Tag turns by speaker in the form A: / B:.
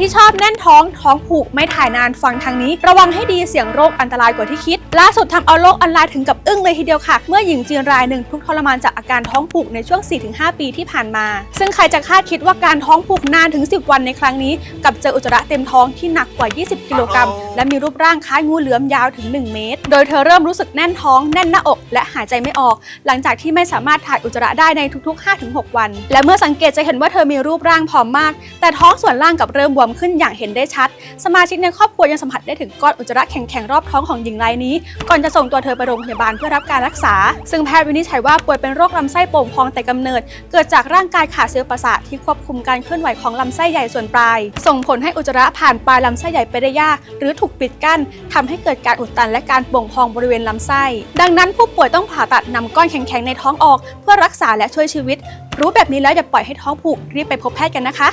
A: ที่ชอบแน่นท้องท้องผูกไม่ถ่ายนานฟังทางนี้ ระวังให้ดีเสี่ยงโรคอันตรายกว่าที่คิด ล่าสุดทำเอาโลกออนไลน์ถึงกับอึ้งเลยทีเดียวค่ะ เมื่อหญิงจีนรายหนึ่งทุกข์ทรมานจากอาการท้องผูกในช่วง 4-5 ปีที่ผ่านมา ซึ่งใครจะคาดคิดว่าการท้องผูกนานถึง 10 วันในครั้งนี้กับเจออุจจาระเต็มท้องที่หนักกว่า 20 กิโลกรัมและมีรูปร่างคล้ายงูเหลือมยาวถึง 1 เมตร โดยเธอเริ่มรู้สึกแน่นท้องแน่นหน้าอก และหายใจไม่ออก หลังจากที่ไม่สามารถถ่ายอุจจาระได้ในทุกๆ 5-6 วัน และเมื่อสังเกตจะเห็นว่าเธอมีรูปร่างผอมมาก แต่ท้องส่วนล่างกับเริ่มบวมขึ้นอย่างเห็นได้ชัด สมาชิกในครอบครัวยังสัมผัสได้ถึงก้อนอุจจาระแข็งๆรอบท้องของหญิงรายนี้ ก่อนจะส่งตัวเธอไปโรงพยาบาลเพื่อรับการรักษา ซึ่งแพทย์วินิจฉัยว่าป่วยเป็นโรคลำไส้โป่งพองแต่กำเนิด เกิดจากร่างกายขาดเซลล์ประสาทที่ควบคุมการเคลื่อนไหวของลำไส้ใหญ่ส่วนปลาย ส่งผลให้อุจจาระผ่านปลายลำไส้ใหญ่ไปได้ยาก หรือถูกปิดกั้นทำให้เกิดการอุดตันและการโป่งพองบริเวณลำไส้ ดังนั้นผู้ป่วยต้องผ่าตัดนำก้อนแข็งๆในท้องออก เพื่อรักษาและช่วยชีวิต รู้แบบนี้แล้วอย่าปล่อยให้ท้องผูกรีบไปพบแพทย์กันนะคะ